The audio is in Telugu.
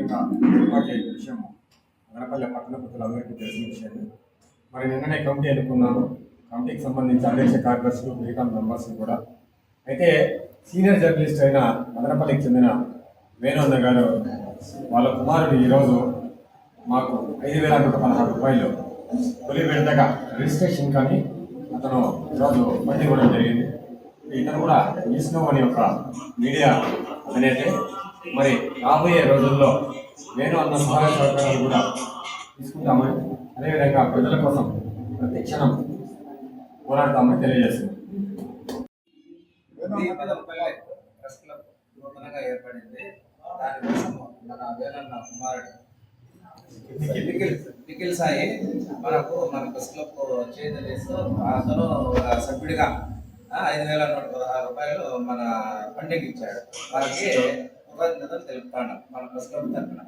ఏర్పాటు చేసిన విషయం అనపల్లి పట్టణ ప్రజలందరికీ తెలిసిన విషయాన్ని మరి నిన్ననే కమిటీ ఎన్నుకున్నాను కమిటీకి సంబంధించి అధ్యక్ష కార్యదర్శులు మిగతా మెంబర్స్ కూడా. అయితే సీనియర్ జర్నలిస్ట్ అయిన మదనపల్లికి చెందిన వేణున్న గారు వాళ్ళ కుమారుడు ఈరోజు మాకు ఐదు వేల నూట పదహారు రూపాయలు తొలి విడతగా రిజిస్ట్రేషన్ కానీ అతను ఈరోజు బట్టి ఇవ్వడం జరిగింది. ఇతను కూడా విష్ణు అనే ఒక మీడియా అధినేతే. మరి రాబోయే రోజుల్లో నేను అన్న సహాయ సహకారాలు కూడా తీసుకుంటామని అదేవిధంగా ప్రజల కోసం ప్రతి క్షణం పోరాడతామని తెలియజేస్తుంది ఇది మదనపల్లె ప్రెస్ క్లబ్ నూతనంగా ఏర్పడింది. దానికోసం మన వేలన్న కుమారుడు నిఖిల్ సాయి మనకు మన ప్రెస్ క్లబ్ చేయదలేస్తూ అతను సభ్యుడిగా ఐదు వేల నూట పదహారు రూపాయలు మన ఫండింగ్ ఇచ్చాడు. వారికి తెలుపుతాను మన పుస్తకం తరపున.